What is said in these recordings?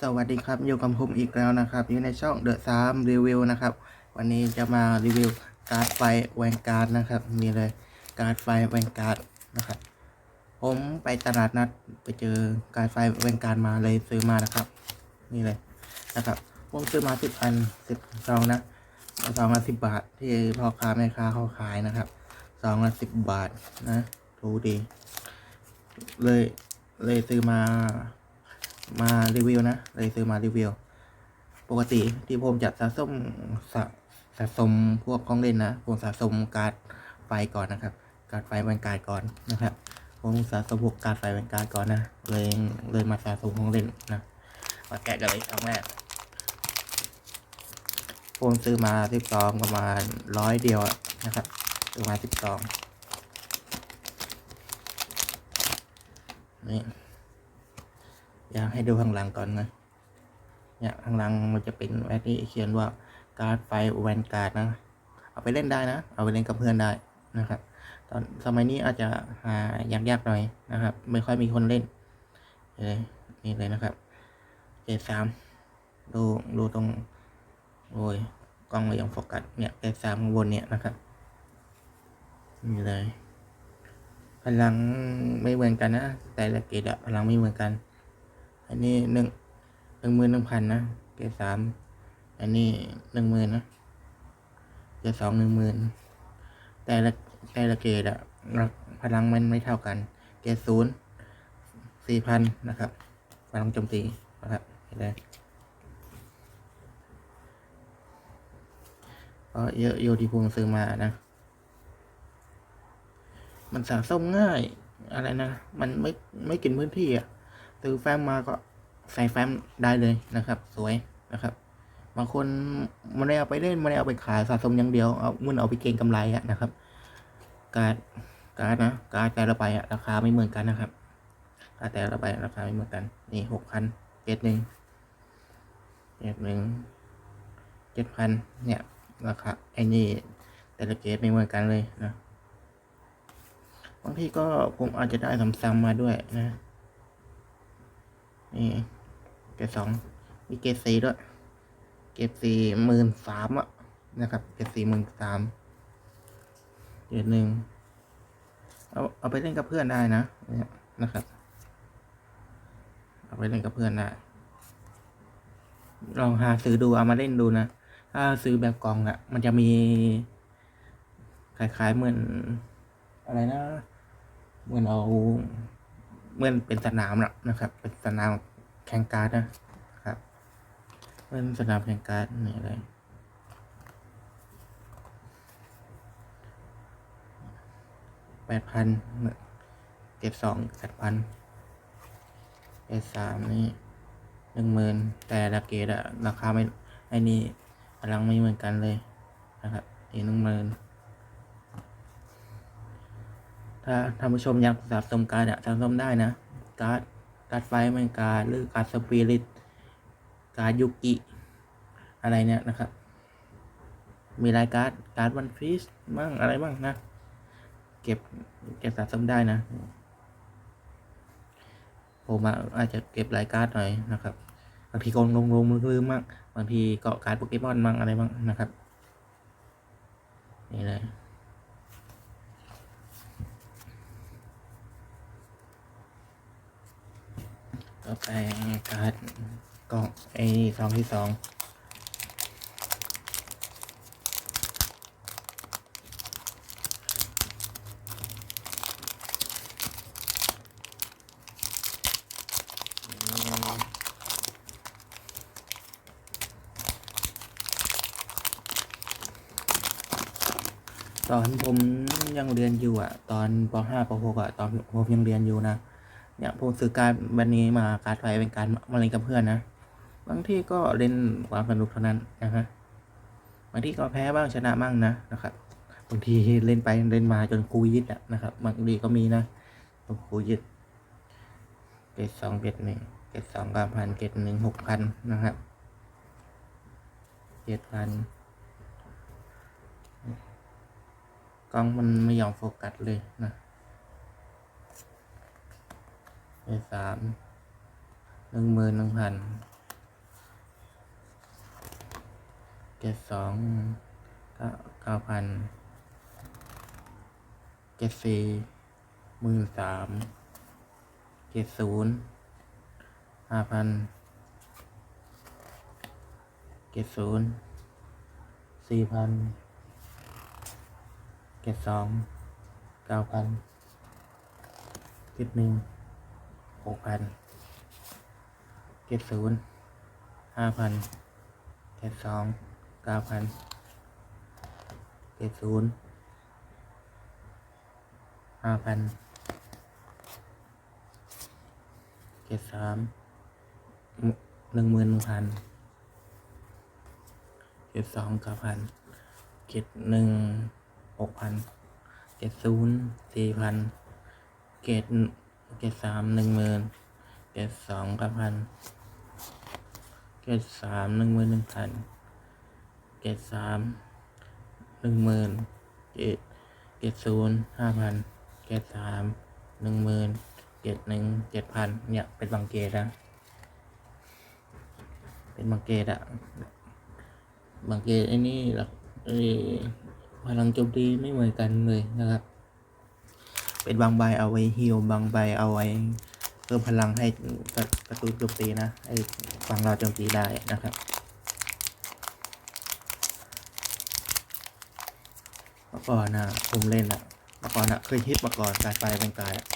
สวัสดีครับอยู่กับผมอีกแล้วนะครับ อยู่ในช่องเดอะซามรีวิวนะครับ วันนี้จะมารีวิวการ์ดไฟแวนการ์ดนะครับนี่เลยการ์ดไฟแวนการ์ดนะครับ ผมไปตลาดนัดไปเจอการ์ดไฟแวนการ์ดมาเลยซื้อมานะครับ นี่เลยนะครับผมซื้อมาสิบอันสิบซองนะซองละสิบบาท ที่พ่อค้าแม่ค้าเขาขายนะครับซองละสิบบาทนะรู้ดี เลยเลยซื้อมา มารีวิวนะ เลยซื้อมารีวิว ปกติที่ผมจะสะสมสะสะสมพวกของเล่นนะผมสะสมการ์ดไฟก่อนนะครับ การ์ดไฟแวนการ์ดก่อนนะครับผมสะสมพวกการ์ดไฟแวนการ์ดก่อนนะเลยเลยมาสะสมของเล่นนะมาแกะกันเลยครั้งแรกผมซื้อมาสิบสองประมาณร้อยเดียวนะครับซื้อมาสิบสองนี่ อยากให้ดูข้างหลังก่อนนะเนี่ยข้างหลังมันจะเป็นแอดที่เขียนว่าการ์ดไฟแวนการ์ดนะ เอาไปเล่นได้นะ เอาไปเล่นกับเพื่อนได้นะครับ ตอนสมัยนี้อาจจะหายากๆหน่อยนะครับ ไม่ค่อยมีคนเล่นเลยนี่เลยนะครับเกสามดูดูตรงโอ้ยกล้องเรายังโฟกัสเนี่ยเกสามข้างบนเนี่ยนะครับนี่เลยพลังไม่เหมือนกันนะ แต่ละเกรดอะพลังไม่เหมือนกัน อันนี้หนึ่งหนึ่งหมื่นหนึ่งพันนะเกรดสามอันนี้หนึ่งหมื่นนะเกรดสองหนึ่งหมื่นแต่ละแต่ละเกรดอะพลังมันไม่เท่ากัน เกรดศูนย์สี่พันนะครับพลังโจมตีนะครับเห็นไหมก็เยอะอยู่ที่ผมซื้อมานะ มันสะสมง่ายอะไรนะ มันไม่ไม่กินพื้นที่อะ ซื้อแฟ้มมาก็ใส่แฟ้มได้เลยนะครับ สวยนะครับ บางคนไม่ได้เอาไปเล่นไม่ได้เอาไปขายสะสมอย่างเดียวเอามันเอาไปเก็งกำไรอะนะครับ การการนะการแต่ละใบอะราคาไม่เหมือนกันนะครับการแต่ละใบราคาไม่เหมือนกันนี่หกพันเจ็ดหนึ่งเจ็ดหนึ่งเจ็ดพันเนี่ยราคาไอ้นี่แต่ละเกรดไม่เหมือนกันเลยนะบางทีก็ผมอาจจะได้ซ้ำๆมาด้วยนะ นี่เกรดสองมีเกรดสี่ด้วย เกรดสี่หมื่นสามอะนะครับ เกรดสี่หมื่นสามเกรดหนึ่งเอาเอาไปเล่นกับเพื่อนได้นะเนี่ยนะครับ เอาไปเล่นกับเพื่อนได้ลองหาซื้อดูเอามาเล่นดูนะถ้าซื้อแบบกล่องอะ่ะมันจะมีคล้ายๆเหมือนอะไรนะ เหมือนเอา เหมือนเป็นสนามนะนะครับ เป็นสนามแข่งการ์ดนะครับเป็นสนามแข่งการ์ดนี่อะไรแปดพันเก็บสองแปดพันเก็บสามนี่หนึ่งหมื่นแต่ละเกตอะราคาไม่ไอ้นี่พลังไม่เหมือนกันเลยนะครับอีกหนึ่งหมื่น ถ้าท่านผู้ชมอยากสะสมการ์ดอะสะสมได้นะ การ์ดการ์ดไฟแมนการ์ดหรือการ์ดสปิริตการ์ดยุกิอะไรเนี่ยนะครับ มีรายการ์ดการ์ดวันฟิสบ้างอะไรบ้างนะ เก็บเก็บสะสมได้นะ ผมอาจจะเก็บรายการ์ดหน่อยนะครับบางทีก็ลงลงลืมมั่งบางทีเก็การ์ดโปเกมอนมั่งอะไรบ้างนะครับนี่เลย ต่อไปการ์ดกล่องไอ้ซองที่สองตอนผมยังเรียนอยู่อะ ตอนป .5 ป .6 อะ ตอนผมยังเรียนอยู่นะ ผมซื้อการดวันนี้มาการดไฟเป็นการมาเล่นกับเพื่อนนะ บางที่ก็เล่นความสนุกเท่านั้นนะฮะ บางที่ก็แพ้บ้างชนะบ้างนะนะครับ บางทีเล่นไปเล่นมาจนครูยึดอะนะครับ บางทีก็มีนะจนครูยึดเกตสองเกตหนึ่งเกตสองเก้าพันเกตหนึ่งหกพันนะครับเจ็ดพันกล้องมันไม่ยอมโฟกัสเลยนะ มีสามหนึ่งหมื่นหนึ่งพันเจ็ดสองเก้าเก้าพันเจ็ดสี่หมื่นสามเจ็ดศูนย์ห้าพันเจ็ดศูนย์สี่พันเจ็ดสองเก้าพันเจ็ดหนึ่ง หกพันเจ็ดศูนย์ห้าพันเจ็ดสองเก้าพันเจ็ดศูนย์ห้าพันเจ็ดสามหนึ่งหมื่นหนึ่งพันเจ็ดสองเก้าพันเจ็ดหนึ่งหกพันเจ็ดศูนย์สี่พันเจ็ด เจ็ดสามหนึ่งหมื่นเจ็ดสองก้าพันเจ็ดสามหนึ่งหมื่นหนึ่งพันเจ็ดสามหนึ่งหมื่นเจ็ดเจ็ดศูนย์ห้าพันเจ็ดสามหนึ่งหมื่นเจ็ดหนึ่งเจ็ดพันเนี่ยเป็นบางเกตนะเป็นบางเกตอะบางเกตไอ้นี่หลักไอ้พลังโจมตีไม่เหมือนกันเลยนะครับ เป็นบางใบเอาไว้ฮิวบางใบเอาไว้เพิ่มพลังให้กระกระตุ้นโจมตีนะไอ้ฝั่งเราโจมตีได้นะครับเมื่อก่อนนะผมเล่นอะเมื่อก่อนอะเคยฮิตมาก่อนการไฟเป็นกายอะ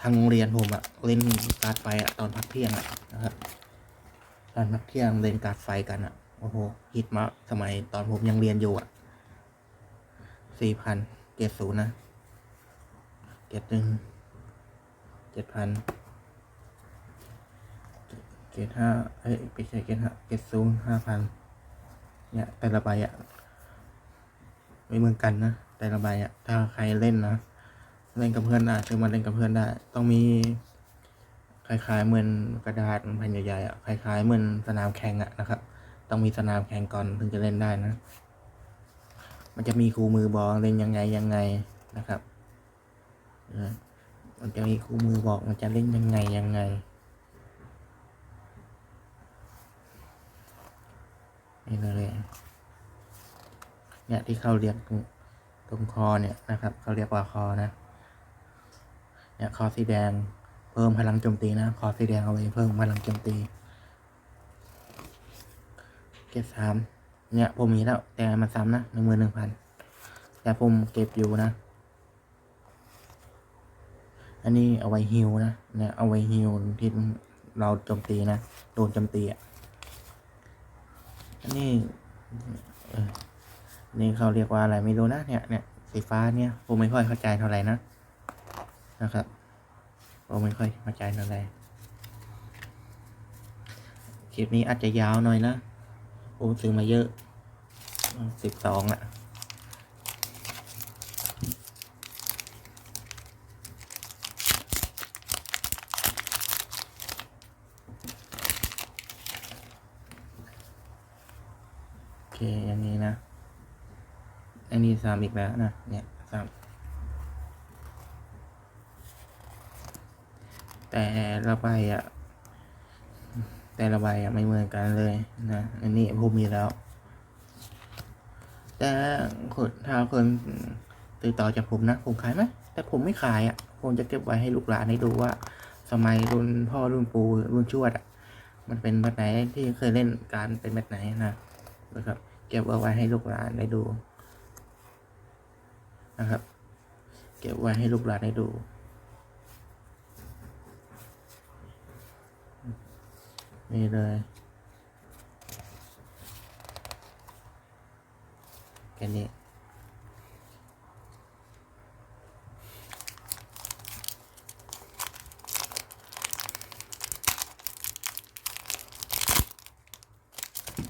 ทางโรงเรียนผมอะเล่นการไฟอะตอนพักเที่ยงอะนะครับตอนพักเที่ยงเล่นการไฟกันอะโอ้โหฮิตมาสมัยตอนผมยังเรียนอยู่อะสี่พันเจ็ดศูนย์นะ จ็ดหนึ่งเจ็ดพันเจ็ดห้าเอ้ยไม่ใช่เจ็ดห้าเจ็ดศูนย์ห้าพันเนี่ยแต่ละใบอะไม่เหมือนกันนะแต่ละใบอะถ้าใครเล่นนะเล่นกับเพื่อนได้ซื้อมาเล่นกับเพื่อนได้ ต้องมีคล้ายๆเหมือนกระดาษแผ่นใหญ่ๆอะคล้ายๆเหมือนสนามแข่งอะนะครับ ต้องมีสนามแข่งก่อนถึงจะเล่นได้นะ มันจะมีครูมือบอกเล่นยังไงยังไงนะครับ เออมันจะมีครูมือบอกมันจะเล่นยังไงยังไงนี่เลยเนี่ยที่เขาเรียกตรงตรงคอเนี่ยนะครับเขาเรียกว่าคอนะเนี่ยคอสีแดงเพิ่มพลังโจมตีนะคอสีแดงเอาไว้เพิ่มพลังโจมตีเก็บสามเนี่ยผมมีแล้วแต่มันซ้ำนะหนึ่งหมื่นหนึ่งพันแต่ผมเก็บอยู่นะ อันนี้เอาไว้ฮิวนะเนี่ยเอาไว้ฮิวที่เราโจมตีนะโดนโจมตีอะอันนี้นี่เขาเรียกว่าอะไรไม่รู้นะเนี่ยเนี่ยสีฟ้าเนี่ยผมไม่ค่อยเข้าใจเท่าไหร่นะนะครับผมไม่ค่อยเข้าใจเท่าไหร่คลิปนี้อาจจะยาวหน่อยนะผมซื้อมาเยอะสิบสองอะ อย่างนี้นะ อันนี้สามอีกแล้วนะ เนี่ยสามแต่ละใบอะแต่ละใบอะไม่เหมือนกันเลยนะ อันนี้ผมมีแล้ว แต่คนถ้าคนติดต่อจากผมนะ ผมขายไหม แต่ผมไม่ขายอะผมจะเก็บไว้ให้ลูกหลานให้ดูว่า สมัยรุ่นพ่อรุ่นปู่รุ่นชวดอะมันเป็นแบบไหนที่เคยเล่นการเป็นแบบไหนนะนะครับ ก็บเอาไว้ให้ลูกหลานได้ดูนะครับ เก็บไว้ให้ลูกหลานได้ดูนี่เลยแค่นี้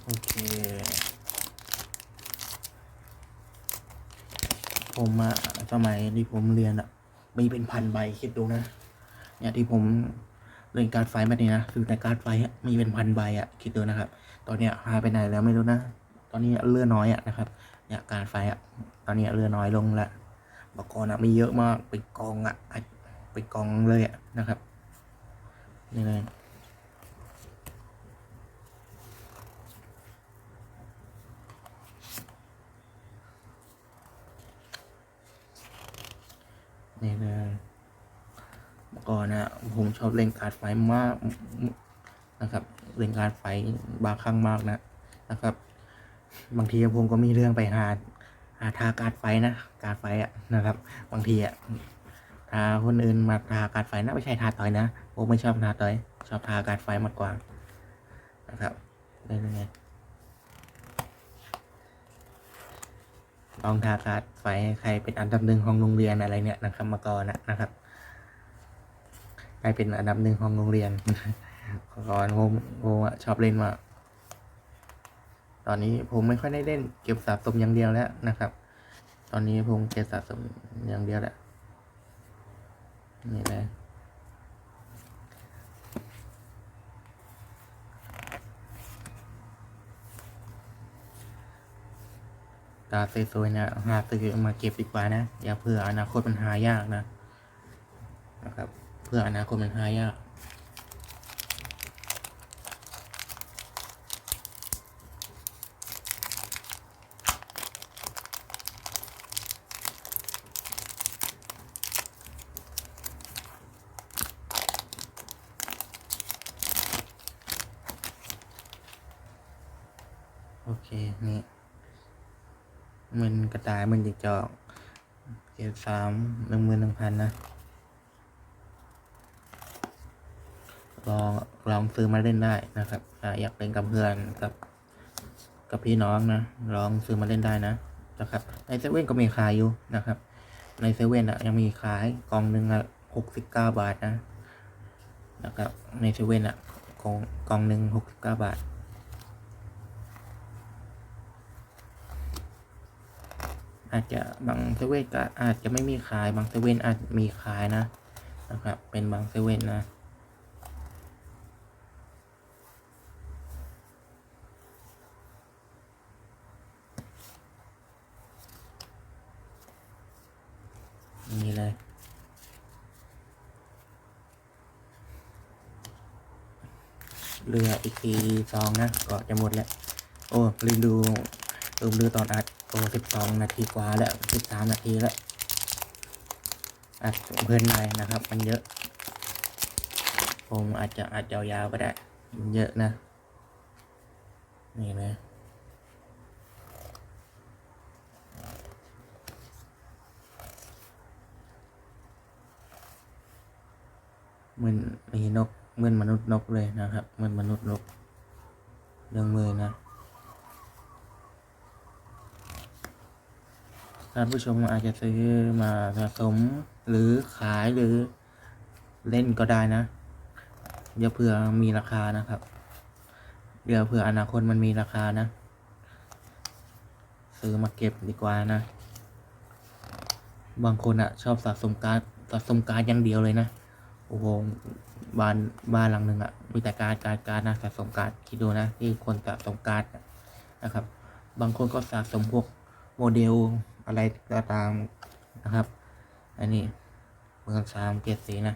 โอเค ผมอะ สมัยที่ผมเรียนอะมีเป็นพันใบคิดดูนะ เนี่ยที่ผมเล่นการดไฟแบบนี้นะซื้อแต่การดไฟอะมีเป็นพันใบอะคิดดูนะครับ ตอนเนี้ยหายไปไหนแล้วไม่รู้นะ ตอนนี้เลือน้อยอะนะครับ เนี่ยการดไฟอะตอนนี้เลือน้อยลงละบกรอะมีเยอะมากเป็นกองอะเป็นกองเลยอะนะครับนี่เลย นี่เลยก่อนนะผมชอบเล่นการ์ดไฟมากนะครับ เล่นการ์ดไฟบางครั้งมากนะนะครับ บางทีผมก็มีเรื่องไปหาหาทาการ์ดไฟนะการ์ดไฟอะนะครับ บางทีอะทาคนอื่นมาทาการ์ดไฟนะไม่ใช่ทาต่อยนะผมไม่ชอบทาต่อยชอบทาการ์ดไฟมากกว่านะครับได้ยังไง ลองทาการ์ดไฟให้ใครเป็นอันดับหนึ่งของโรงเรียนอะไรเนี่ยนะครับมาก่อนนะนะครับใครเป็นอันดับหนึ่งของโรงเรียนก่อนผมผมอะชอบเล่นมาตอนนี้ผมไม่ค่อยได้เล่นเก็บสะสมอย่างเดียวแล้วนะครับ ตอนนี้ผมเก็บสะสมอย่างเดียวแหละนี่เลย ตาสวยๆนะหาซื้อมาเก็บดีกว่านะ อย่าเพื่ออนาคตมันหายากนะนะครับ เพื่ออนาคตมันหายากโอเค นี่ มันกระต่ายมันจะจอกเจ็ดสามหนึ่งหมื่นหนึ่งพันนะ ลองลองซื้อมาเล่นได้นะครับออยากเล่นกับเพื่อนกับ กับพี่น้องนะ ลองซื้อมาเล่นได้นะนะครับ ในเซเว่นก็มีขายอยู่นะครับ ในเซเว่นอะยังมีขายกองหนึ่งอะหกสิบเก้าบาทนะนะครับในเซเว่นอะกองกองหนึ่งหกสิบเก้าบาท อาจจะบางเซเว่นก็อาจจะไม่มีขายบางเซเว่นอาจมีขายนะนะครับ เป็นบางเซเว่นนะนี่เลยเรืออีกทีสองนะก็จะหมดแล้ว โอ้ลืมดู ลืมดูตอนอัดโอ้สิบสองนาทีกว่าแล้วสิบสามนาทีแล้วอัดเพลินไปนะครับ มันเยอะ ผมอาจจะอาจจะยาวๆก็ได้ มันเยอะนะ นี่นะเหมือนมีนกเหมือนมนุษย์นกเลยนะครับเหมือนมนุษย์นกเรื่องมือนะ ท่านผู้ชมอาจจะซื้อมาสะสมหรือขายหรือเล่นก็ได้นะเดี๋ยวเผื่อมีราคานะครับเดี๋ยวเผื่ออนาคตมันมีราคานะ ซื้อมาเก็บดีกว่านะ บางคนอะชอบสะสมการ์ดสะสมการ์ดอย่างเดียวเลยนะโอ้โหบ้านบ้านหลังหนึ่งอะมีแต่การการการนะสะสมการ์ดคิดดูนะที่คนสะสมการ์ดนะครับ บางคนก็สะสมพวกโมเดล อะไรก็ตามนะครับ อันนี้เมืองสามเกียรติสีนะ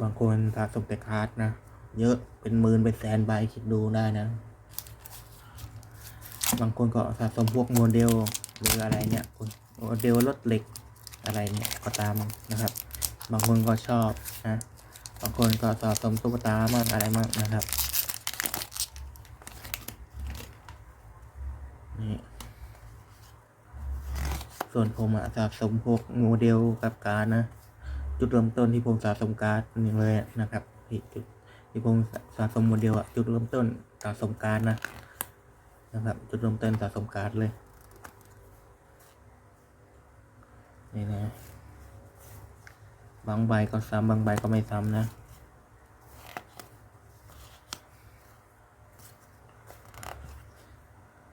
บางคนสะสมแต่การ์ดนะ เยอะเป็นหมื่นเป็นแสนใบคิดดูได้นะ บางคนก็สะสมพวกโมเดลหรืออะไรเนี่ยโมเดลรถเหล็กอะไรเนี่ยก็ตามนะครับ บางคนก็ชอบนะ บางคนก็สะสมตุ๊กตามากอะไรมากนะครับ ส่วนผมอะสะสมพวกโมเดลกับการนะ จุดเริ่มต้นที่ผมสะสมการ์ดนี่เลยนะครับที่จุดที่ผมสะสมโมเดลอะจุดเริ่มต้นสะสมการ์ดนะนะครับ จุดเริ่มต้นสะสมการ์ดเลยนี่นะบางใบก็ซ้ำบางใบก็ไม่ซ้ำนะ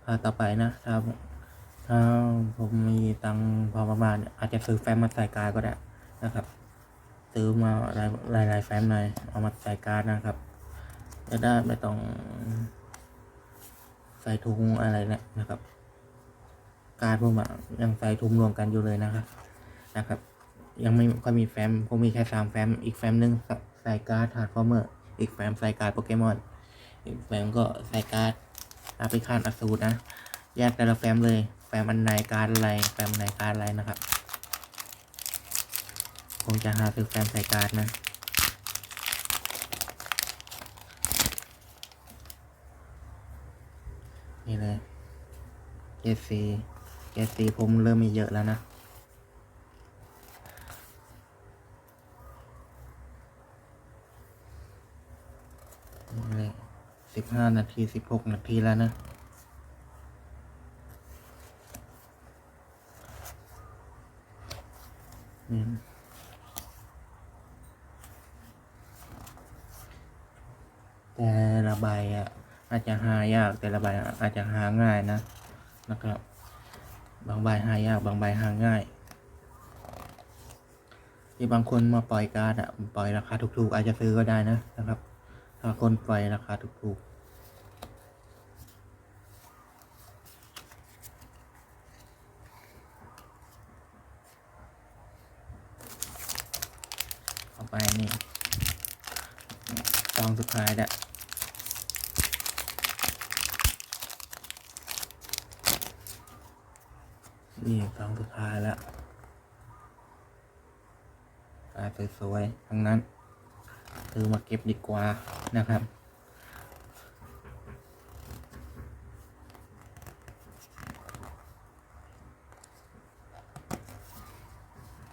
ถ้าต่อไปนะถ้า ถ้าผมมีตังพอประมาณอาจจะซื้อแฟ้มมาใส่การ์ดก็ได้นะครับ ซื้อมาหลายหลายหลายแฟ้มหน่อยเอามาใส่การ์ดนะครับ จะได้ไม่ต้อง ใส่ถุงอะไรเนี่ยนะครับ การ์ดผมอะยังใส่ถุงรวมกันอยู่เลยนะครับ นะครับ ยังไม่ค่อยมีแฟ้มผมมีแค่สามแฟ้มอีกแฟ้มหนึ่งใส่การ์ดทาร์ฟอร์เมอร์อีกแฟ้มใส่การ์ดโปเกมอนอีกแฟ้มก็ใส่การ์ดอาพิคานอสูรนะแยกแต่ละแฟ้มเลย แปลมันในการอะไร แปลมันในการอะไรนะครับ คงจะหาซื้อแฟมใส่การนะ นี่เลยเกสีเกสีผมเริ่มมีเยอะแล้วนะนี่เลยสิบห้านาทีสิบหกนาทีแล้วนะ แต่ละใบอะอาจจะหาง่ายนะนะครับ บางใบหายากบางใบหาง่ายที่บางคนมาปล่อยการ์ดอะปล่อยราคาถูกๆ อาจจะซื้อก็ได้นะนะครับถ้าคนปล่อยราคาถูกๆเอาไปนี่ซองสุดท้ายแล้ว นี่ซองสุดท้ายแล้วกายสวยๆทั้งนั้นซื้อมาเกว่านะครับ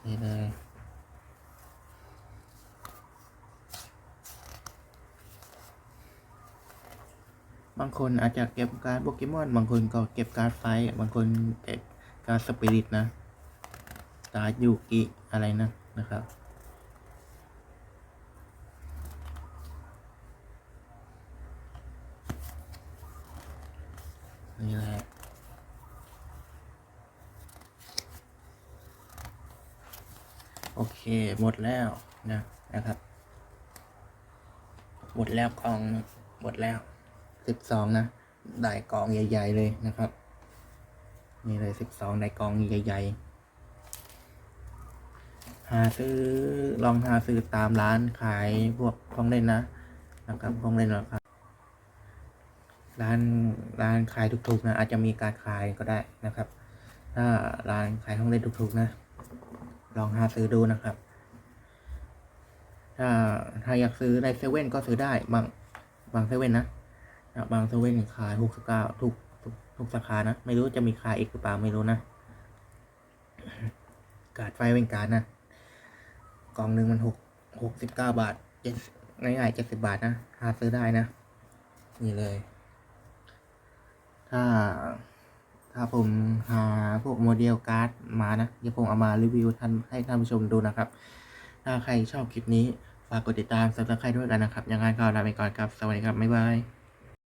นี่เลยบางคนอาจจะเก็บการ์ดโปเกมอน บางคนก็เก็บการ์ดไฟ บางคนเก็บการ์ดสปิริตนะการ์ดยูกิอะไรนะนะครับ นี่แหละ โอเค หมดแล้วนะนะครับ หมดแล้วกล่องหมดแล้วสิบสองนะ ได้กล่องใหญ่ ๆ เลยนะครับนี่เลยสิบสองได้กล่องใหญ่ ๆ หาซื้อลองหาซื้อตามร้านขายพวกของเล่นนะนะครับของเล่นราคาร้านร้านขายถูกๆนะอาจจะมีการขายก็ได้นะครับ ถ้าร้านขายของเล่นถูกๆนะ ลองหาซื้อดูนะครับ ถ้าถ้าอยากซื้อในเซเว่นก็ซื้อได้บางบางเซเว่นนะบางเซเว่นขายหกสิบเก้าทุกทุกสาขานะ ไม่รู้จะมีขายอีกหรือเปล่าไม่รู้นะการ์ดไฟเป็นการนะกล่องหนึ่งมันหกหกสิบเก้าบาทเจ็ดง่ายๆเจ็ดสิบาทนะหาซื้อได้นะ นี่เลย ถ้า ถ้าผมหาพวกโมเดลการ์ดมานะ เดี๋ยวผมเอามารีวิวท่านให้ท่านผู้ชมดูนะครับ ถ้าใครชอบคลิปนี้ ฝากกดติดตามสับสไครด้วยกันนะครับยังไงก็ลาไปก่อนครับ สวัสดีครับ บ๊ายบาย